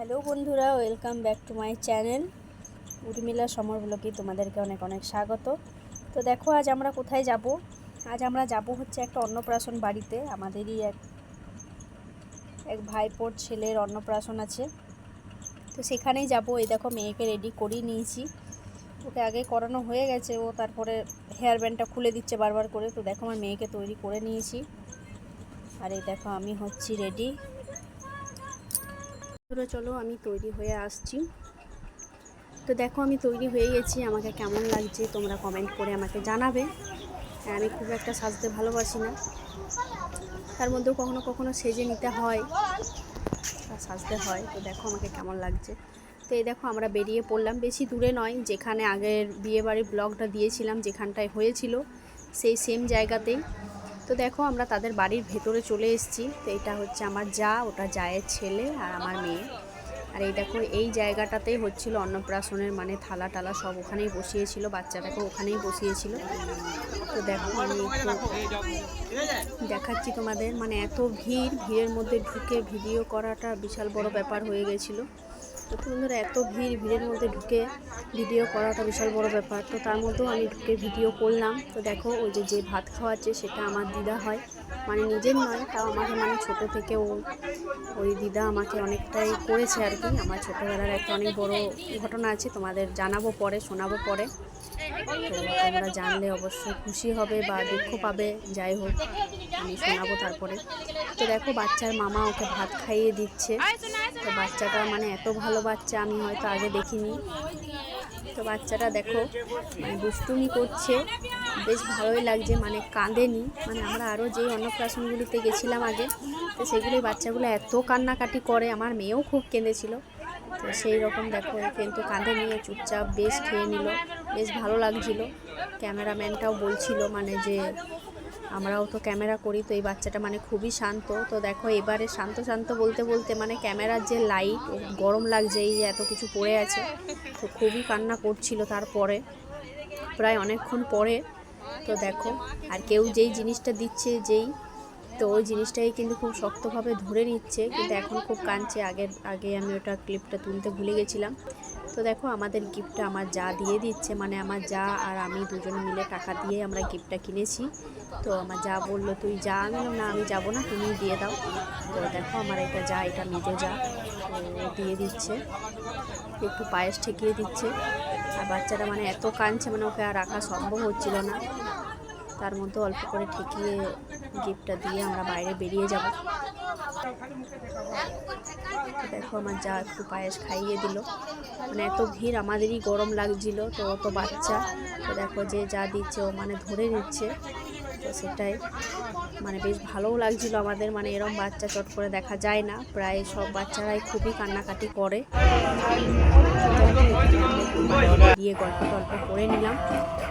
Hello বন্ধুরা, welcome back to my channel Urmila Samar ব্লকে তোমাদেরকে অনেক অনেক স্বাগত। তো দেখো, আজ আমরা কোথায় যাব? আজ আমরা যাব হচ্ছে একটা অন্নপ্রাশন বাড়িতে। আমাদেরই এক এক ভাইপোর ছেলের অন্নপ্রাশন আছে। তো সেখানেই যাব। এই দেখো, মেয়েকে রেডি করিয়ে নিয়েছি। ওকে আগে করানো হয়ে গেছে। ও তারপরে হেয়ার ব্যান্ডটা খুলে দিচ্ছে বারবার করে। তো দেখো, আমার মেয়েকে তৈরি করে নিয়েছি। আর এই দেখো, আমি হচ্ছি রেডি বন্ধুরা চলো আমি তৈরি হয়ে আসছি। তো দেখো আমি তৈরি হয়ে গেছি। আমাকে কেমন লাগছে তোমরা কমেন্ট করে আমাকে জানাবে। হ্যাঁ, আমি খুব একটা সাজতে ভালোবাসি না। তার মধ্যেও কখনো কখনো সেজে নিতে হয় সাজতে হয়। তো দেখো আমাকে কেমন লাগছে। তো এই দেখো আমরা বেরিয়ে পড়লাম। বেশি দূরে নয় যেখানে আগের বিয়েবাড়ির ব্লগটা দিয়েছিলাম যেখানটায় হয়েছিল সেই সেম জায়গাতেই। তো দেখো, আমরা তাদের বাড়ির ভেতরে চলে এসেছি। তো এটা হচ্ছে আমার যা, ওটা জায়ের ছেলে আর আমার মেয়ে। আর এই দেখো, এই জায়গাটাতেই হচ্ছিল অন্নপ্রাশনের মানে থালা টালা সব ওখানেই বসিয়েছিল বাচ্চাটাকে ওখানেই বসিয়েছিল। তো দেখো আমি দেখাচ্ছি তোমাদের মানে এত ভিড়, ভিড়ের মধ্যে ঢুকে ভিডিও করাটা বিশাল বড় ব্যাপার হয়ে গেছিল। তো বন্ধুরা, এত ভিড়, ভিড়ের মধ্যে ঢুকে ভিডিও করাটা বিশাল বড় ব্যাপার। তো তার মধ্যেও আমি ঢুকে ভিডিও করলাম। তো দেখো, ওই যে যে ভাত খাওয়াচ্ছে, সেটা আমার দিদা হয়। মানে নিজের নয়, তাও আমাকে মানে ছোট থেকে ও ওই দিদা আমাকে অনেকটাই করেছে আর কি। আমার ছোটোবেলার একটা অনেক বড় ঘটনা আছে, তোমাদের জানাব পরে, শোনাবো পরে। তোমরা জানলে অবশ্যই খুশি হবে বা দুঃখ পাবে, যাই হোক, আমি শোনাবো তারপরে। তো দেখো, বাচ্চার মামা ওকে ভাত খাইয়ে দিচ্ছে। তো বাচ্চাটা মানে এত ভালো বাচ্চা, আমি হয়তো আগে দেখিনি। তো বাচ্চাটা দেখো মানে দুষ্টুমি করছে। বেশ ভালোই লাগছে মানে কাঁদেনি। মানে আমরা আরও যেই অন্নপ্রাশনগুলিতে গেছিলাম আগে, তো সেগুলোই বাচ্চাগুলো এত কান্নাকাটি করে, আমার মেয়েও খুব কেঁদেছিল। তো সেই রকম দেখো কিন্তু কাঁধে নিয়ে চুপচাপ বেশ খেয়ে নিল, বেশ ভালো লাগছিল। ক্যামেরাম্যানটাও বলছিল মানে যে আমরাও তো ক্যামেরা করি, তো এই বাচ্চাটা মানে খুবই শান্ত। তো দেখো, এবারে শান্ত শান্ত বলতে বলতে মানে ক্যামেরার যে লাইট গরম লাগছে, এই যে এত কিছু পড়ে আছে। তো খুবই কান্না করছিল তারপরে। প্রায় অনেকক্ষণ পরে তো দেখো, আর কেউ যেই জিনিসটা দিচ্ছে, যেই, তো ওই জিনিসটাই কিন্তু খুব শক্তভাবে ধরে নিচ্ছে। কিন্তু এখন খুব কাঁদছে। আগের, আগে আমি ওটা ক্লিপটা তুলতে ভুলে গেছিলাম। তো দেখো, আমাদের গিফটটা আমার যা দিয়ে দিচ্ছে মানে আমার যা আর আমি দুজন মিলে টাকা দিয়ে আমরা গিফটটা কিনেছি। তো আমার যা বলল, তুই যা। আমি না, আমি যাব না তুমি দিয়ে দাও। তো দেখো, আমার এটা যা, এটা মেজো যা। দিয়ে দিচ্ছে। একটু পায়েস ঠেকিয়ে দিচ্ছে। আর বাচ্চাটা মানে এত কাঁদছে মানে ওকে আর রাখা সম্ভব হচ্ছিল না। তার মধ্যে অল্প করে ঠেকিয়ে গিফটটা দিয়ে আমরা বাইরে বেরিয়ে যাব। দেখো আমার যা একটু পায়েস খাইয়ে দিল। মানে এত ভিড় আমাদেরই গরম লাগছিল, তো অত বাচ্চা। তো দেখো যে যা দিচ্ছে ও মানে ধরে নিচ্ছে। তো সেটাই। মানে বেশ ভালোও লাগছিল আমাদের মানে এরম বাচ্চা চট করে দেখা যায় না। প্রায় সব বাচ্চারাই খুবই কান্নাকাটি করে। দিয়ে গল্প টল্প করে নিলাম।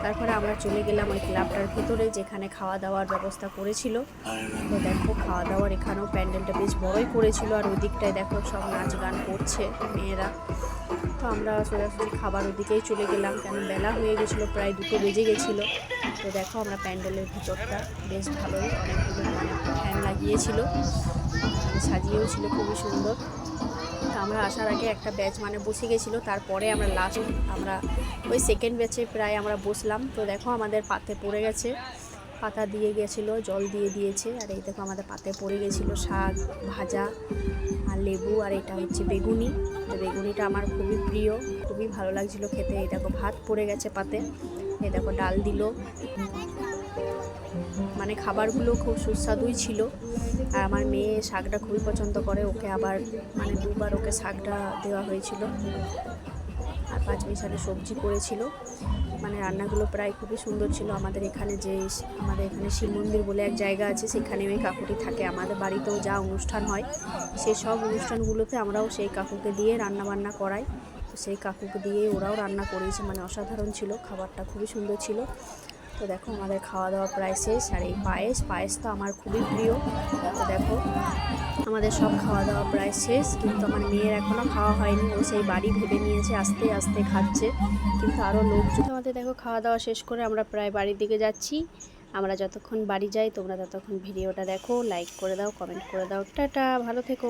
তারপরে আমরা চলে গেলাম ওই ক্লাবটার ভিতরে, যেখানে খাওয়া দাওয়ার ব্যবস্থা করেছিল। তো দেখো, খাওয়া দাওয়ার এখানেও প্যান্ডেলটা বেশ বড়ই করেছিল। আর ওই দিকটায় দেখো সব নাচ গান করছে মেয়েরা। তো আমরা সোজাসুজি খাবার ওদিকেই চলে গেলাম। কেন বেলা হয়ে গেছিল, প্রায় দুটো বেজে গেছিল। তো দেখো আমরা প্যান্ডেলের ভিতরটা বেশ ভালোই অনেকগুলো ফ্যান লাগিয়েছিল। সাজিয়েও ছিল, খুবই সুন্দর। আমরা আসার আগে একটা ব্যাচ মানে বসে গেছিল, তারপরে আমরা লাস্ট আমরা ওই সেকেন্ড ব্যাচে প্রায় আমরা বসলাম। তো দেখো আমাদের পাতে পড়ে গেছে। পাতা দিয়ে গেছিল, জল দিয়ে দিয়েছে। আর এই দেখো আমাদের পাতে পড়ে গেছিল শাক, ভাজা আর লেবু, আর এটা হচ্ছে বেগুনি। তো বেগুনিটা আমার খুবই প্রিয়, খুবই ভালো লাগছিল খেতে। এই দেখো ভাত পড়ে গেছে পাতে। এই দেখো ডাল দিল। মানে খাবারগুলো খুব সুস্বাদুই ছিল। আর আমার মেয়ে শাকটা খুবই পছন্দ করে। ওকে আবার মানে দুবার ওকে শাকটা দেওয়া হয়েছিল। আর পাঁচ মিশালি সবজি করেছিল। মানে রান্নাগুলো প্রায় খুবই সুন্দর ছিল। আমাদের এখানে যে আমাদের এখানে শিব মন্দির বলে এক জায়গা আছে সেখানে ওই কাকুটি থাকে। আমাদের বাড়িতেও যা অনুষ্ঠান হয় সেই সব অনুষ্ঠানগুলোতে আমরাও সেই কাকুকে দিয়ে রান্না বান্না করাই সেই কাকুকে দিয়ে ওরাও রান্না করেছে মানে অসাধারণ ছিল। খাবারটা খুবই সুন্দর ছিল। তো দেখো আমাদের খাওয়া দাওয়া প্রায় শেষ আর এই পায়েস পায়েস তো আমার খুবই প্রিয়। তো দেখো, আমাদের সব খাওয়া দাওয়া প্রায় শেষ, কিন্তু আমার মেয়ের এখনও খাওয়া হয়নি। ও সেই বাড়ি ভেবে নিয়েছে, আস্তে আস্তে খাচ্ছে। কিন্তু আরও লোকজন আমাদের দেখো খাওয়া দাওয়া শেষ করে আমরা প্রায় বাড়ির দিকে যাচ্ছি। আমরা যতক্ষণ বাড়ি যাই, তোমরা ততক্ষণ ভিডিওটা দেখো লাইক করে দাও কমেন্ট করে দাও। টাটা, ভালো থেকো।